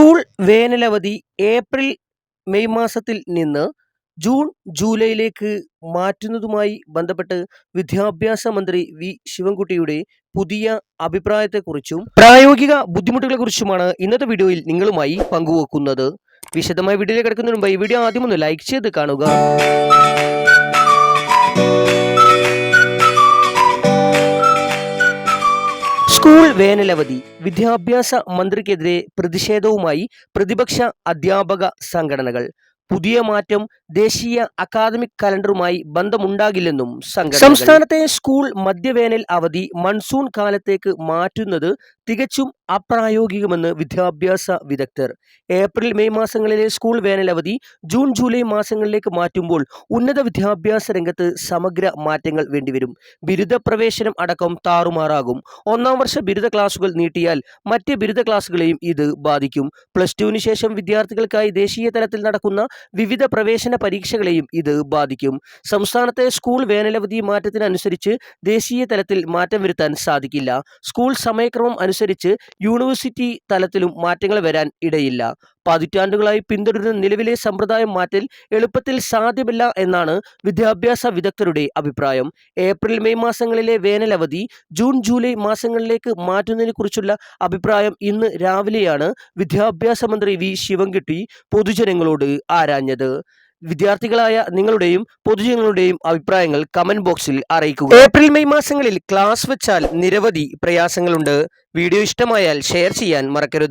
School വേനലവധി April May മാസത്തിൽ നിന്ന് June ജൂലൈയിലേക്ക് മാറ്റുന്നതുമായി ബന്ധപ്പെട്ട് വിദ്യാഭ്യാസ മന്ത്രി വി. ശിവൻകുട്ടിയുടെ പുതിയ അഭിപ്രായത്തെക്കുറിച്ചും പ്രായോഗിക ബുദ്ധിമുട്ടുകളെക്കുറിച്ചുമാണ് ഇന്നത്തെ വീഡിയോയിൽ നിങ്ങളുമായി പങ്കുവെക്കുന്നത്. വിശദമായ വീഡിയോയിലേക്ക് കിടക്കുന്നതിന് മുമ്പ് ഈ വീഡിയോ ആദ്യം ഒന്ന് ലൈക്ക് ചെയ്ത് കാണുക. സ്കൂൾ വേനലവധി വിദ്യാഭ്യാസ മന്ത്രിക്കെതിരെ പ്രതിഷേധവുമായി പ്രതിപക്ഷ അധ്യാപക സംഘടനകൾ. പുതിയ മാറ്റം ദേശീയ അക്കാദമിക് കലണ്ടറുമായി ബന്ധമുണ്ടാകില്ലെന്നും സംഘടന സംസ്ഥാനത്തെ സ്കൂൾ മധ്യവേനൽ അവധി മൺസൂൺ കാലത്തേക്ക് മാറ്റുന്നത് തികച്ചും അപ്രായോഗികമെന്ന് വിദ്യാഭ്യാസ വിദഗ്ധർ. ഏപ്രിൽ മെയ് മാസങ്ങളിലെ സ്കൂൾ വേനലവധി ജൂൺ ജൂലൈ മാസങ്ങളിലേക്ക് മാറ്റുമ്പോൾ ഉന്നത വിദ്യാഭ്യാസ രംഗത്ത് സമഗ്ര മാറ്റങ്ങൾ വേണ്ടിവരും. ബിരുദ പ്രവേശനം അടക്കം താറുമാറാകും. ഒന്നാം വർഷ ബിരുദ ക്ലാസുകൾ നീട്ടിയാൽ മറ്റ് ബിരുദ ക്ലാസുകളെയും ഇത് ബാധിക്കും. പ്ലസ് ടുവിന് ശേഷം വിദ്യാർത്ഥികൾക്കായി ദേശീയ തലത്തിൽ നടക്കുന്ന വിവിധ പ്രവേശന പരീക്ഷകളെയും ഇത് ബാധിക്കും. സംസ്ഥാനത്തെ സ്കൂൾ വേനലവധി മാറ്റത്തിനനുസരിച്ച് ദേശീയ തലത്തിൽ മാറ്റം വരുത്താൻ സാധിക്കില്ല. സ്കൂൾ സമയക്രമം അനുസരിച്ച് യൂണിവേഴ്സിറ്റി തലത്തിലും മാറ്റങ്ങൾ വരാൻ ഇടയില്ല. പതിറ്റാണ്ടുകളായി പിന്തുടരുന്ന നിലവിലെ സമ്പ്രദായം മാറ്റൽ എളുപ്പത്തിൽ സാധ്യമല്ല എന്നാണ് വിദ്യാഭ്യാസ വിദഗ്ധരുടെ അഭിപ്രായം. ഏപ്രിൽ മെയ് മാസങ്ങളിലെ വേനലവധി ജൂൺ ജൂലൈ മാസങ്ങളിലേക്ക് മാറ്റുന്നതിനെ കുറിച്ചുള്ള അഭിപ്രായം ഇന്ന് രാവിലെയാണ് വിദ്യാഭ്യാസ മന്ത്രി വി ശിവൻകുട്ടി പൊതുജനങ്ങളോട് ആരാഞ്ഞത്. വിദ്യാർത്ഥികളായ നിങ്ങളുടെയും പൊതുജനങ്ങളുടെയും അഭിപ്രായങ്ങൾ കമന്റ് ബോക്സിൽ അറിയിക്കുക. ഏപ്രിൽ മെയ് മാസങ്ങളിൽ ക്ലാസ് വെച്ചാൽ നിരവധി പ്രയാസങ്ങളുണ്ട്. വീഡിയോ ഇഷ്ടമായാൽ ഷെയർ ചെയ്യാൻ മറക്കരുത്.